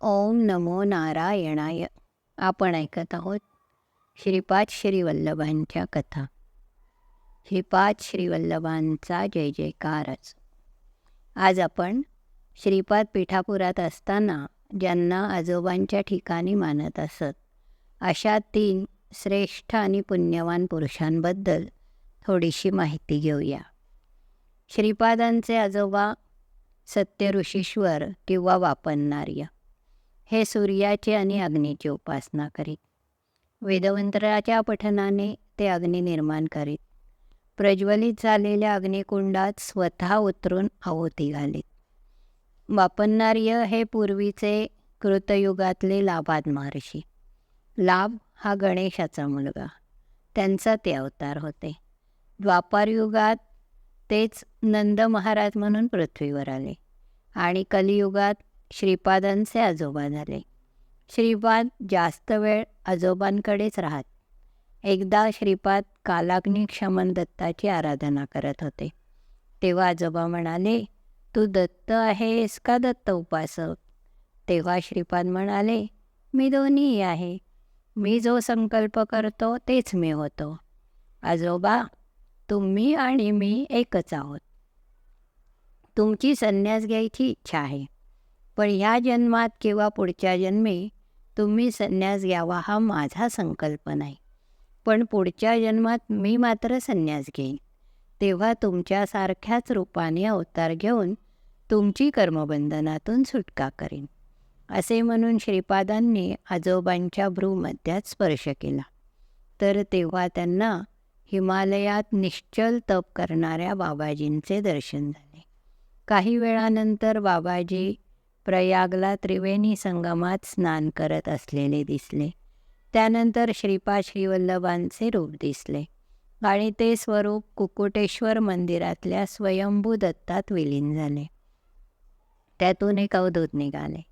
ओम नमो नारायणाय. आपण ऐकत आहोत श्रीपाद श्रीवल्लभांच्या कथा. श्रीपाद श्रीवल्लभांचा जय जयकारच. आज आपण श्रीपाद पिठापुरात असताना ज्यांना आजोबांच्या ठिकाणी मानत असत अशा तीन श्रेष्ठ आणि पुण्यवान पुरुषांबद्दल थोडीशी माहिती घेऊया. श्रीपादांचे आजोबा सत्यऋषीश्वर किंवा वापन्नार्य. हे सूर्याची आणि अग्नीची उपासना करीत. वेदवंत्राच्या पठनाने ते अग्नी निर्माण करीत. प्रज्वलित झालेल्या अग्निकुंडात स्वतः उतरून आहुती घालीत. वापन्नार्य हे पूर्वीचे कृतयुगातले लाभाद महर्षी. लाभ हा गणेशाचा मुलगा. त्यांचा ते अवतार होते. द्वापारयुगात तेच नंद महाराज म्हणून पृथ्वीवर आले. आणि कलियुगात श्रीपादांचे आजोबा झाले. श्रीपाद जास्त वेळ आजोबांकडेच राहत. एकदा श्रीपाद कालाग्नी क्षमन दत्ताची आराधना करत होते. तेव्हा आजोबा म्हणाले तू दत्त आहेस का दत्त उपासक? तेव्हा श्रीपाद म्हणाले मी दोन्हीही आहे. मी जो संकल्प करतो तेच मी होतो. आजोबा तुम्ही आणि मी एकच आहोत. तुमची संन्यास घ्यायची इच्छा आहे. पण ह्या जन्मात किंवा पुढच्या जन्मी तुम्ही संन्यास घ्यावा हा माझा संकल्प नाही. पण पुढच्या जन्मात मी मात्र संन्यास घेईन. तेव्हा तुमच्यासारख्याच रूपाने अवतार घेऊन तुमची कर्मबंधनातून सुटका करीन. असे म्हणून श्रीपादांनी आजोबांच्या भ्रूमध्यात स्पर्श केला. तर तेव्हा त्यांना हिमालयात निश्चल तप करणाऱ्या बाबाजींचे दर्शन झाले. काही वेळानंतर बाबाजी प्रयागला त्रिवेणी संगमात स्नान करत असलेले दिसले. त्यानंतर श्रीपाद श्रीवल्लभांचे रूप दिसले. आणि ते स्वरूप कुकुटेश्वर मंदिरातल्या स्वयंभू दत्तात विलीन झाले. त्यातून एक अवधूत निघाले.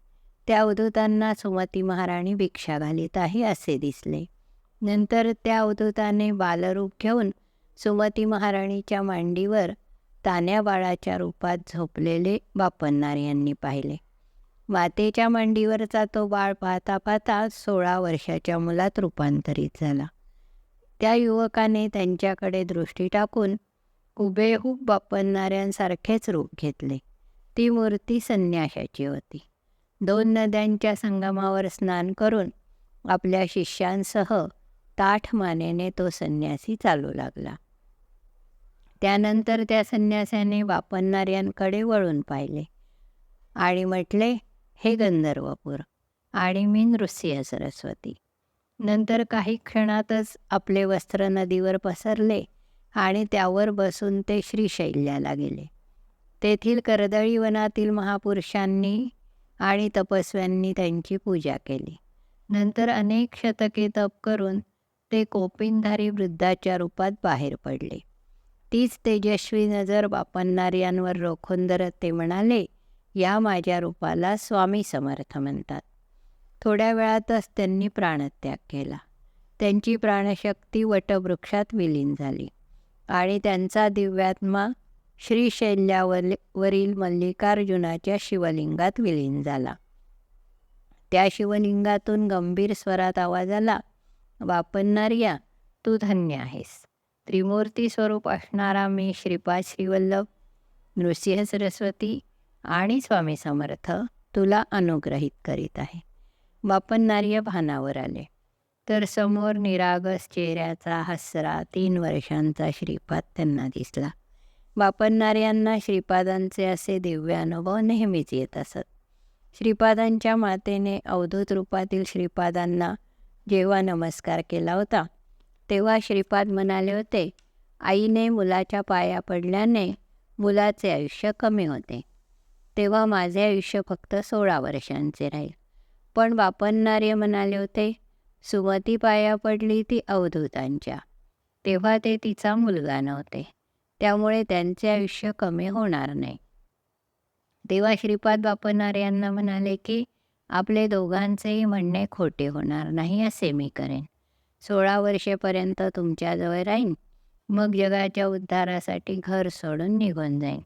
त्या अवधूतांना सुमती महाराणी भिक्षा घालीत आहे असे दिसले. नंतर त्या अवधूताने बालरूप घेऊन सुमती महाराणीच्या मांडीवर तान्या बाळाच्या रूपात झोपलेले बापन्नार यांनी पाहिले. मातेच्या मांडीवरचा तो बाळ पाहता पाहता सोळा वर्षाच्या मुलात रूपांतरित झाला. त्या युवकाने त्यांच्याकडे दृष्टी टाकून हुबेहूब बापणाऱ्यांसारखेच रूप घेतले. ती मूर्ती संन्याशाची होती. दोन नद्यांच्या संगमावर स्नान करून आपल्या शिष्यांसह ताठ मानेने तो संन्यासी चालू लागला. त्यानंतर त्या संन्यासाने वापरणाऱ्यांकडे वळून पाहिले आणि म्हटले हे गंधर्वपूर आणि मी नृसिंह सरस्वती. नंतर काही क्षणातच आपले वस्त्र नदीवर पसरले आणि त्यावर बसून ते श्रीशैल्याला गेले. तेथील कर्दळी वनातील महापुरुषांनी आणि तपस्व्यांनी त्यांची पूजा केली. नंतर अनेक शतके तप करून ते कोपिनधारी वृद्धाच्या रूपात बाहेर पडले. तीच तेजस्वी नजर बापन्नार्यांवर रोखून धरत ते म्हणाले या माझ्या रूपाला स्वामी समर्थ म्हणतात. थोड्या वेळातच त्यांनी प्राणत्याग केला. त्यांची प्राणशक्ती वटवृक्षात विलीन झाली आणि त्यांचा दिव्यात्मा श्रीशैल्यावरील वरील मल्लिकार्जुनाच्या शिवलिंगात विलीन झाला. त्या शिवलिंगातून गंभीर स्वरात आवाज आला वापरणार्या तू धन्य आहेस. त्रिमूर्ती स्वरूप असणारा मी श्रीपाद श्रीवल्लभ नृसिंह सरस्वती आणि स्वामी समर्थ तुला अनुग्रहित करीत आहे. बापन्नार्य भानावर आले. तर समोर निरागस चेहऱ्याचा हसरा तीन वर्षांचा श्रीपाद त्यांना दिसला. बापन्नार्यांना श्रीपादांचे असे दिव्य अनुभव नेहमीच येत असत. श्रीपादांच्या मातेने अवधूत रूपातील श्रीपादांना जेव्हा नमस्कार केला होता तेव्हा श्रीपाद म्हणाले होते आईने मुलाच्या पाया पडल्याने मुलाचे आयुष्य कमी होते. तेव्हा माझे आयुष्य फक्त सोळा वर्षांचे राहील. पण वापरणारे म्हणाले होते सुमती पाया पडली ती अवधूतांच्या. तेव्हा ते तिचा मुलगा नव्हते. त्यामुळे त्यांचे आयुष्य कमी होणार नाही. तेव्हा श्रीपाद वापरणारे यांना म्हणाले की आपले दोघांचेही म्हणणे खोटे होणार नाही असे मी करेन. सोळा वर्षेपर्यंत तुमच्याजवळ राहीन. मग जगाच्या उद्धारासाठी घर सोडून निघून जाईन.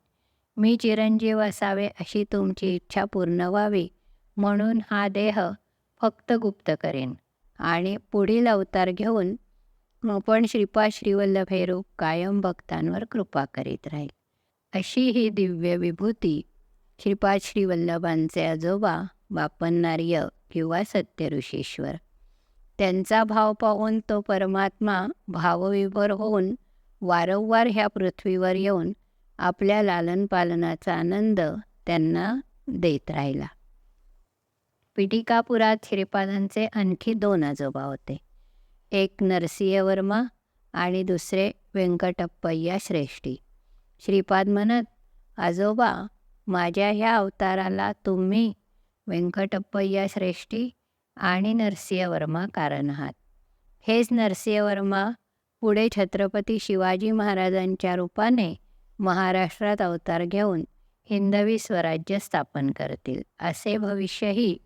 मी चिरंजीव असावे अशी तुमची इच्छा पूर्ण व्हावी. म्हणून हा देह फक्त गुप्त करेन. आणि पुढील अवतार घेऊन पण श्रीपाद श्रीवल्लभ हे रूप कायम भक्तांवर कृपा करीत राहील. अशी ही दिव्य विभूती श्रीपाद श्रीवल्लभांचे आजोबा बापन्नार्य किंवा सत्यऋषीश्वर त्यांचा भाव पाहून तो परमात्मा भावविभोर होऊन वारंवार ह्या पृथ्वीवर येऊन आपल्या लालनपालनाचा आनंद त्यांना देत राहिला. पिटिकापुरात श्रीपादांचे आणखी दोन आजोबा होते. एक नरसिंहवर्मा आणि दुसरे व्यंकटप्पय्या श्रेष्ठी. श्रीपाद म्हणत आजोबा माझ्या ह्या अवताराला तुम्ही व्यंकटप्पय्या श्रेष्ठी आणि नरसिंहवर्मा कारण आहात. हेच नरसिंहवर्मा पुढे छत्रपती शिवाजी महाराजांच्या रूपाने महाराष्ट्रात अवतार घेऊन हिंदवी स्वराज्य स्थापन करतील असे भविष्यही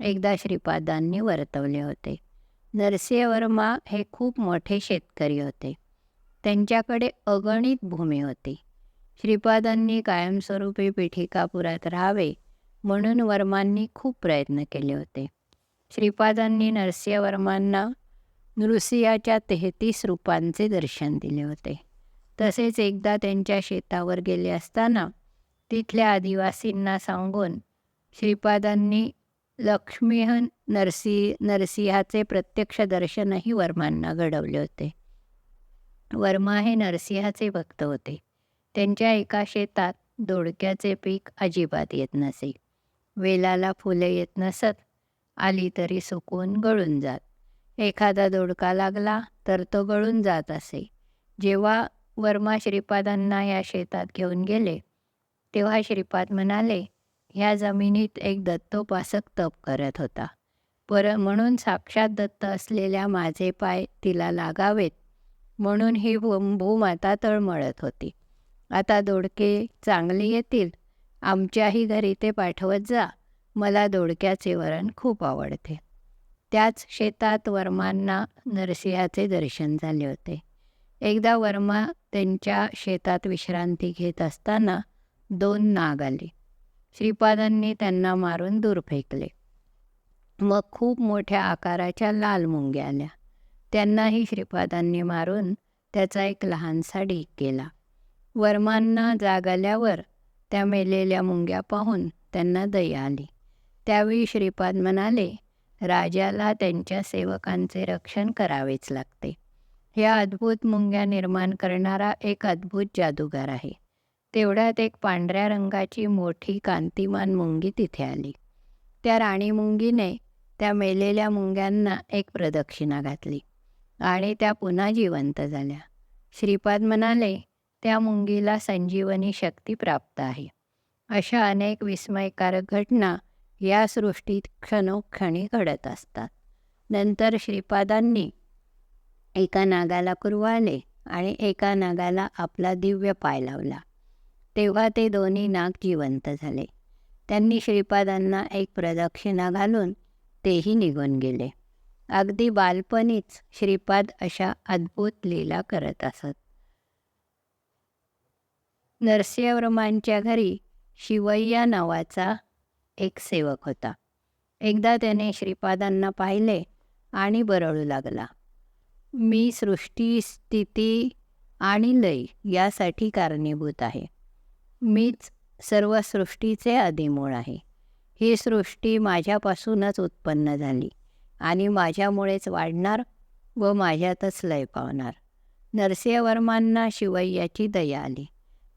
एकदा श्रीपादांनी वर्तवले होते. नरसिंहवर्मा हे खूप मोठे शेतकरी होते. त्यांच्याकडे अगणित भूमी होती. श्रीपादांनी कायमस्वरूपी पीठिकापुरात राहावे म्हणून वर्मांनी खूप प्रयत्न केले होते. श्रीपादांनी नरसिंहवर्मांना नृसिंहाच्या तेहतीस रूपांचे दर्शन दिले होते. तसेच एकदा त्यांच्या शेतावर गेले असताना तिथल्या आदिवासींना सांगून श्रीपादांनी लक्ष्मीहन नरसी नरसिंहाचे प्रत्यक्ष दर्शनही वर्मांना घडवले होते. वर्मा हे नरसिंहाचे भक्त होते. त्यांच्या एका शेतात दोडक्याचे पीक अजिबात येत नसे. वेलाला फुले येत नसत आली तरी सुकून गळून जात. एखादा दोडका लागला तर तो गळून जात असे. जेव्हा वर्मा श्रीपादांना या शेतात घेऊन गेले. तेव्हा श्रीपाद म्हणाले ह्या जमिनीत एक दत्तोपासक तप करत होता. पर म्हणून साक्षात दत्त असलेल्या माझे पाय तिला लागावेत. म्हणून ही भूमाता तळमळत होती. आता दोडके चांगले येतील. आमच्याही घरी ते पाठवत जा. मला दोडक्याचे वरण खूप आवडते. त्याच शेतात वर्मांना नरसिंहाचे दर्शन झाले होते. एकदा वर्मा त्यांच्या शेतात विश्रांती घेत असताना दोन नाग आले. श्रीपादांनी त्यांना मारून दूर फेकले. मग खूप मोठ्या आकाराच्या लाल मुंग्या आल्या. त्यांनाही श्रीपादांनी मारून त्याचा एक लहानसा ढीक केला. वर्मांना जाग आल्यावर त्या मेलेल्या मुंग्या पाहून त्यांना दया आली. त्यावेळी श्रीपाद म्हणाले राजाला त्यांच्या सेवकांचे रक्षण करावेच लागते. ह्या अद्भुत मुंग्या निर्माण करणारा एक अद्भुत जादूगार आहे. तेवढ्यात एक पांढऱ्या रंगाची मोठी कांतिमान मुंगी तिथे आली. त्या राणी मुंगीने त्या मेलेल्या मुंग्यांना एक प्रदक्षिणा घातली आणि त्या पुन्हा जिवंत झाल्या. श्रीपाद म्हणाले त्या मुंगीला संजीवनी शक्ती प्राप्त आहे. अशा अनेक विस्मयकारक घटना या सृष्टीत क्षणोक्षणी घडत असतात. नंतर श्रीपादांनी एका नागाला कुरवाले आणि एका नागाला आपला दिव्य पाय लावला. तेव्हा ते दोन्ही नाग जिवंत झाले. त्यांनी श्रीपादांना एक प्रदक्षिणा घालून तेही निघून गेले. अगदी बालपणीच श्रीपाद अशा अद्भुत लीला करत असत. नरसिंहवर्मांच्या घरी शिवय्या नावाचा एक सेवक होता. एकदा त्याने श्रीपादांना पाहिले आणि बरळू लागला. मी सृष्टी स्थिती आणि लय यासाठी कारणीभूत आहे. मीच सर्व सृष्टीचे आदिमूळ आहे. ही सृष्टी माझ्यापासूनच उत्पन्न झाली आणि माझ्यामुळेच वाढणार व माझ्यातच लय पावणार. नरसिंहवर्मांना शिवय्याची दया आली.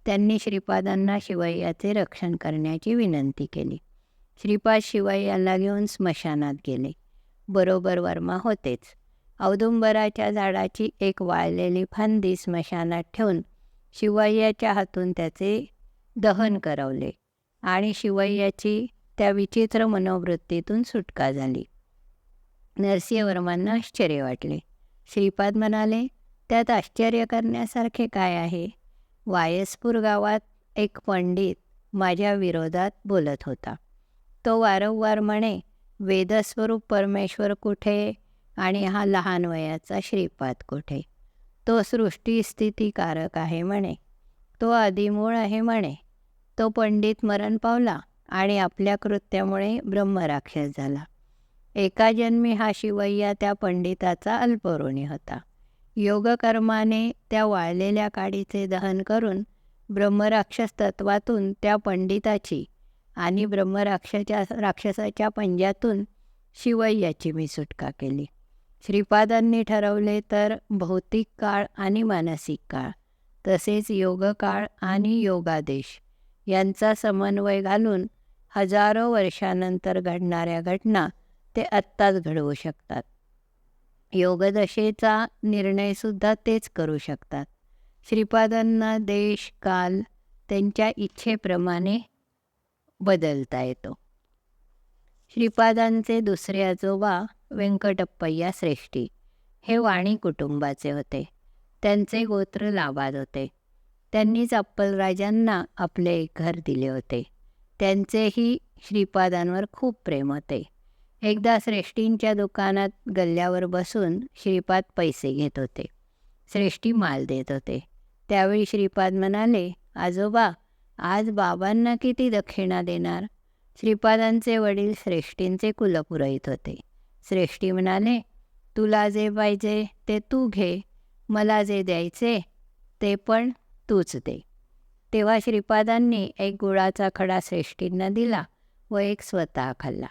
त्यांनी श्रीपादांना शिवय्याचे रक्षण करण्याची विनंती केली. श्रीपाद शिवय्याला घेऊन स्मशानात गेले. बरोबर वर्मा होतेच. औदुंबराच्या झाडाची एक वाळलेली फांदी स्मशानात ठेवून शिवय्याच्या हातून त्याचे दहन करवले आणि शिवय्याची त्या विचित्र मनोवृत्तीतून सुटका झाली. नरसिंहवर्मांना आश्चर्य वाटले. श्रीपाद म्हणाले त्यात आश्चर्य करण्यासारखे काय आहे? वायसपूर गावात एक पंडित माझ्या विरोधात बोलत होता. तो वारंवार म्हणे वेदस्वरूप परमेश्वर कुठे आणि हा लहान वयाचा श्रीपाद कुठे? तो सृष्टीस्थितीकारक आहे म्हणे. तो आदिमूळ आहे म्हणे. तो पंडित मरण पावला आणि आपल्या कृत्यामुळे ब्रह्मराक्षस झाला. एका जन्मी हा शिवय्या त्या पंडिताचा अल्पऋणी होता. योगकर्माने त्या वाळलेल्या काडीचे दहन करून ब्रह्मराक्षस तत्वातून त्या पंडिताची आणि ब्रह्मराक्षाच्या राक्षसाच्या पंजातून शिवय्याची मी सुटका केली. श्रीपादांनी ठरवले तर भौतिक काळ आणि मानसिक काळ तसेच योगकाळ आणि योगादेश यांचा समन्वय घालून हजारो वर्षानंतर घडणाऱ्या घटना ते आत्ताच घडवू शकतात. योगदशेचा निर्णयसुद्धा तेच करू शकतात. श्रीपादांना देश काल त्यांच्या इच्छेप्रमाणे बदलता येतो. श्रीपादांचे दुसरे आजोबा व्यंकटप्पय्या श्रेष्ठी. हे वाणी कुटुंबाचे होते. त्यांचे गोत्र लाभाद होते. त्यांनीच अप्पलराजांना आपले घर दिले होते. त्यांचेही श्रीपादांवर खूप प्रेम होते. एकदा श्रेष्ठींच्या दुकानात गल्ल्यावर बसून श्रीपाद पैसे घेत होते. श्रेष्ठी माल देत होते. त्यावेळी श्रीपाद म्हणाले आजोबा आज बाबांना किती दक्षिणा देणार? श्रीपादांचे वडील श्रेष्ठींचे कुलपुरोहित होते. श्रेष्ठी म्हणाले तुला जे पाहिजे ते तू घे मला जे द्यायचे ते पण तूच दे. तेव्हा श्रीपादांनी एक गुळाचा खडा श्रेष्ठींना दिला व एक स्वतः खाल्ला.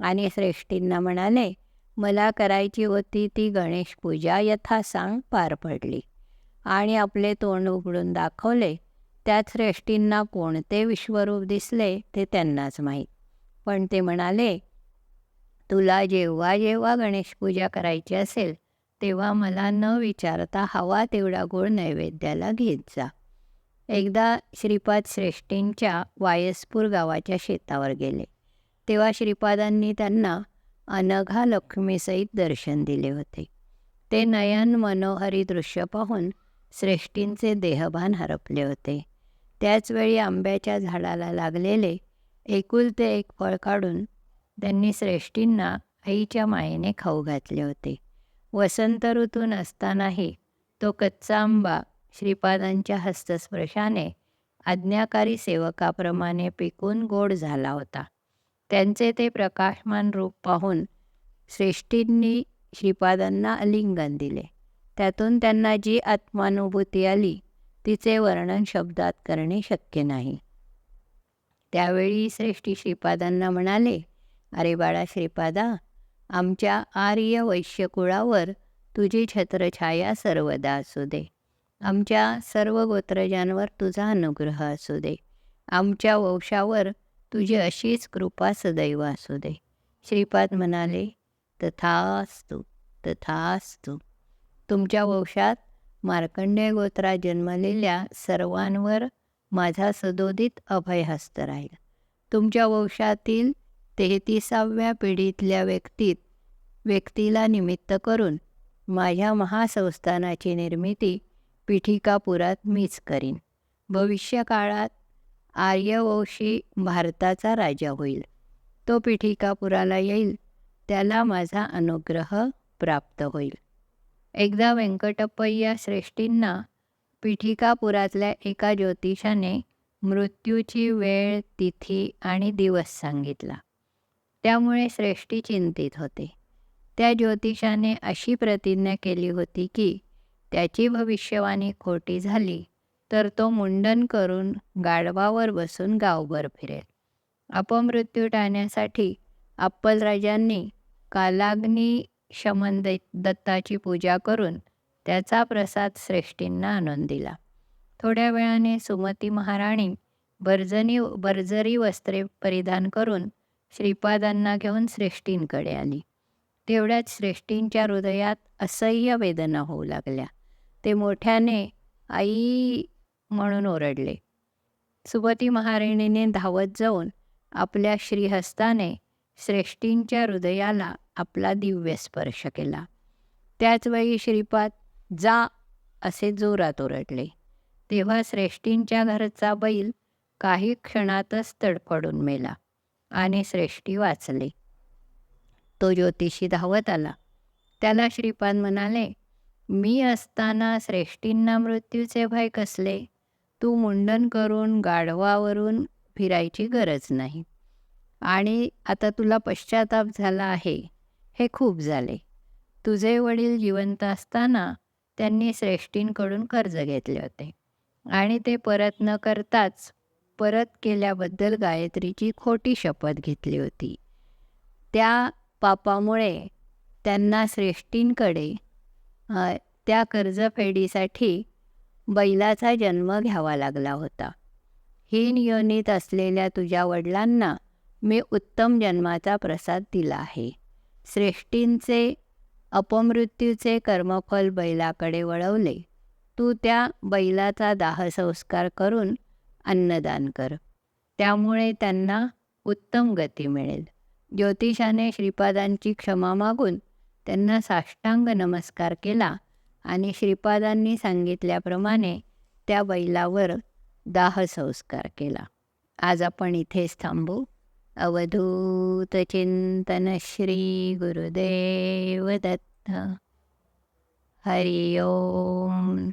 आणि श्रेष्ठींना म्हणाले मला करायची होती ती गणेश पूजा यथा सांग पार पडली. आणि आपले तोंड उघडून दाखवले त्यात श्रेष्ठींना कोणते विश्वरूप दिसले ते त्यांनाच माहीत. पण ते म्हणाले तुला जेव्हा जेव्हा गणेश पूजा करायची असेल तेव्हा मला न विचारता हवा तेवढा गोळ नैवेद्याला घेत जा. एकदा श्रीपाद श्रेष्ठींच्या वायसपूर गावाच्या शेतावर गेले. तेव्हा श्रीपादांनी त्यांना अनघा लक्ष्मीसहित दर्शन दिले होते. ते नयन मनोहरी दृश्य पाहून श्रेष्ठींचे देहभान हरपले होते. त्याचवेळी आंब्याच्या झाडाला लागलेले एकुलते एक फळ काढून त्यांनी श्रेष्ठींना आईच्या मायेने खाऊ घातले होते. वसंत ऋतू नसतानाही तो कच्चा आंबा श्रीपादांच्या हस्तस्पर्शाने आज्ञाकारी सेवकाप्रमाणे पिकून गोड झाला होता. त्यांचे ते प्रकाशमान रूप पाहून श्रेष्ठींनी श्रीपादांना अलिंगन दिले. त्यातून त्यांना जी आत्मानुभूती आली तिचे वर्णन शब्दात करणे शक्य नाही. त्यावेळी श्रेष्ठी श्रीपादांना म्हणाले अरे बाळा श्रीपादा आमच्या आर्य वैश्यकुळावर तुझी छत्रछाया सर्वदा असू दे. आमच्या सर्व गोत्रजांवर तुझा अनुग्रह असू दे. आमच्या वंशावर तुझी अशीच कृपा सदैव असू दे. श्रीपाद म्हणाले तथास्तु तथास्तु. तुमच्या वंशात मार्कंडेय गोत्रात जन्मलेल्या सर्वांवर माझा सदोदित अभयहस्त राहील. तुमच्या वंशातील तेहतीसाव्या पिढीतल्या व्यक्तीत व्यक्तीला निमित्त करून माझ्या महासंस्थानाची निर्मिती पिठिकापुरात मीच करीन. भविष्यकाळात आर्यवंशी भारताचा राजा होईल. तो पिठिकापुराला येईल त्याला माझा अनुग्रह प्राप्त होईल. एकदा व्यंकटप्पय्या श्रेष्ठींना पिठिकापुरातल्या एका ज्योतिषाने मृत्यूची वेळ तिथी आणि दिवस सांगितला. त्यामुळे श्रेष्ठी चिंतित होते. त्या ज्योतिषाने अशी प्रतिज्ञा केली होती की त्याची भविष्यवाणी खोटी झाली तर तो मुंडन करून गाढवावर बसून गावभर फिरेल. अपमृत्यू टाळण्यासाठी अप्पलराजांनी कालाग्नी शमन दत्ताची पूजा करून त्याचा प्रसाद श्रेष्ठींना आणून दिला. थोड्या वेळाने सुमती महाराणी बर्जनी बर्जरी वस्त्रे परिधान करून श्रीपादांना घेऊन श्रेष्ठींकडे आली. तेवढ्यात श्रेष्ठींच्या हृदयात असह्य वेदना होऊ लागल्या. ते मोठ्याने आई म्हणून ओरडले. सुबती महाराणीने धावत जाऊन आपल्या श्रीहस्ताने श्रेष्ठींच्या हृदयाला आपला दिव्य स्पर्श केला. त्याचवेळी श्रीपाद जा असे जोरात ओरडले. तेव्हा श्रेष्ठींच्या घरचा बैल काही क्षणातच तडफडून मेला. आणि श्रेष्ठी वाचले. तो ज्योतिषी धावत आला. त्याला श्रीपाद म्हणाले मी असताना श्रेष्ठींना मृत्यूचे भय कसले? तू मुंडन करून गाढवावरून फिरायची गरज नाही. आणि आता तुला पश्चाताप झाला आहे. हे खूप झाले. तुझे वडील जिवंत असताना त्यांनी श्रेष्ठींकडून कर्ज घेतले होते. आणि ते परत न करताच परत केल्याबद्दल गायत्रीची खोटी शपथ घेतली होती. त्या पापामुळे त्यांना श्रेष्ठींकडे त्या कर्जफेडीसाठी बैलाचा जन्म घ्यावा लागला होता. हीन योनीत असलेल्या तुझ्या वडिलांना मी उत्तम जन्माचा प्रसाद दिला आहे. श्रेष्ठींचे अपमृत्यूचे कर्मफल बैलाकडे वळवले. तू त्या बैलाचा दाहसंस्कार करून अन्नदान कर. त्यामुळे त्यांना उत्तम गती मिळेल. ज्योतिषाने श्रीपादांची क्षमा मागून त्यांना साष्टांग नमस्कार केला आणि श्रीपादांनी सांगितल्याप्रमाणे त्या बैलावर दाहसंस्कार केला. आज आपण इथेच थांबू. अवधूत चिंतन श्री गुरुदेव दत्त. हरि ओम